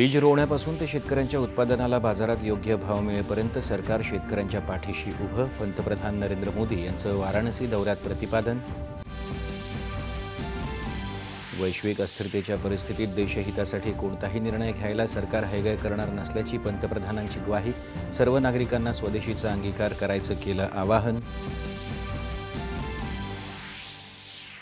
बीज रोवण्यापासून ते शेतकऱ्यांच्या उत्पादनाला बाजारात योग्य भाव मिळेपर्यंत सरकार शेतकऱ्यांच्या पाठीशी उभं पंतप्रधान नरेंद्र मोदी यांचं वाराणसी दौऱ्यात प्रतिपादन. वैश्विक अस्थिरतेच्या परिस्थितीत देशहितासाठी कोणताही निर्णय घ्यायला सरकार हैगय करणार नसल्याची पंतप्रधानांची ग्वाही सर्व नागरिकांना स्वदेशीचा अंगीकार करायचं केलं आवाहन.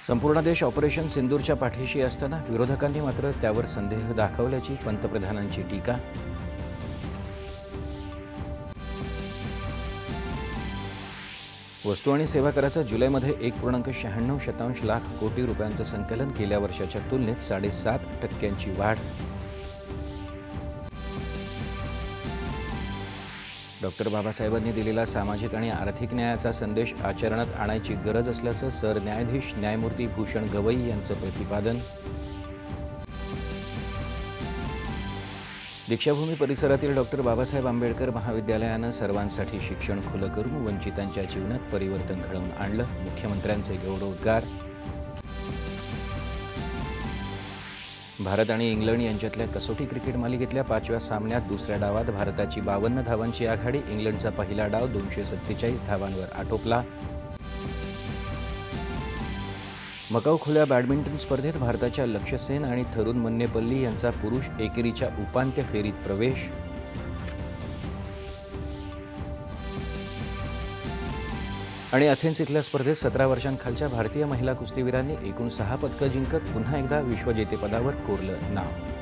संपूर्ण देश ऑपरेशन सिंदूरच्या पाठीशी असताना विरोधकांनी मात्र त्यावर संदेह दाखवल्याची पंतप्रधानांची टीका. वस्तू आणि सेवा कराचं जुलैमध्ये एक पूर्णांक शहाण्णव शतांश लाख कोटी रुपयांचं संकलन गेल्या वर्षाच्या तुलनेत साडेसात टक्क्यांची वाढ. डॉक्टर बाबासाहेबांनी दिलेला सामाजिक आणि आर्थिक न्यायाचा संदेश आचरणात आणायची गरज असल्याचं सरन्यायाधीश न्यायमूर्ती भूषण गवई यांचं प्रतिपादन. दीक्षाभूमी परिसरातील डॉक्टर बाबासाहेब आंबेडकर महाविद्यालयानं सर्वांसाठी शिक्षण खुलं करून वंचितांच्या जीवनात परिवर्तन घडवून आणलं. मुख्यमंत्र्यांचे गौरवोद्गार भारत आणि इंग्लंड यांच्यातल्या कसोटी क्रिकेट मालिकेतल्या पाचव्या सामन्यात दुसऱ्या डावात भारताची बावन्न धावांची आघाडी इंग्लंडचा पहिला डाव दोनशे सत्तेचाळीस धावांवर आटोपला. मकाऊ खुल्या बॅडमिंटन स्पर्धेत भारताच्या लक्ष्य सेन आणि थरुण मन्नेपल्ली यांचा पुरुष एकेरीच्या उपांत्य फेरीत प्रवेश. आणि अथेन्स इथल्या स्पर्धेत सतरा वर्षांखालच्या भारतीय महिला कुस्तीवीरांनी एकूण सहा पदकं जिंकत पुन्हा एकदा विश्वजेतेपदावर कोरलं नाव.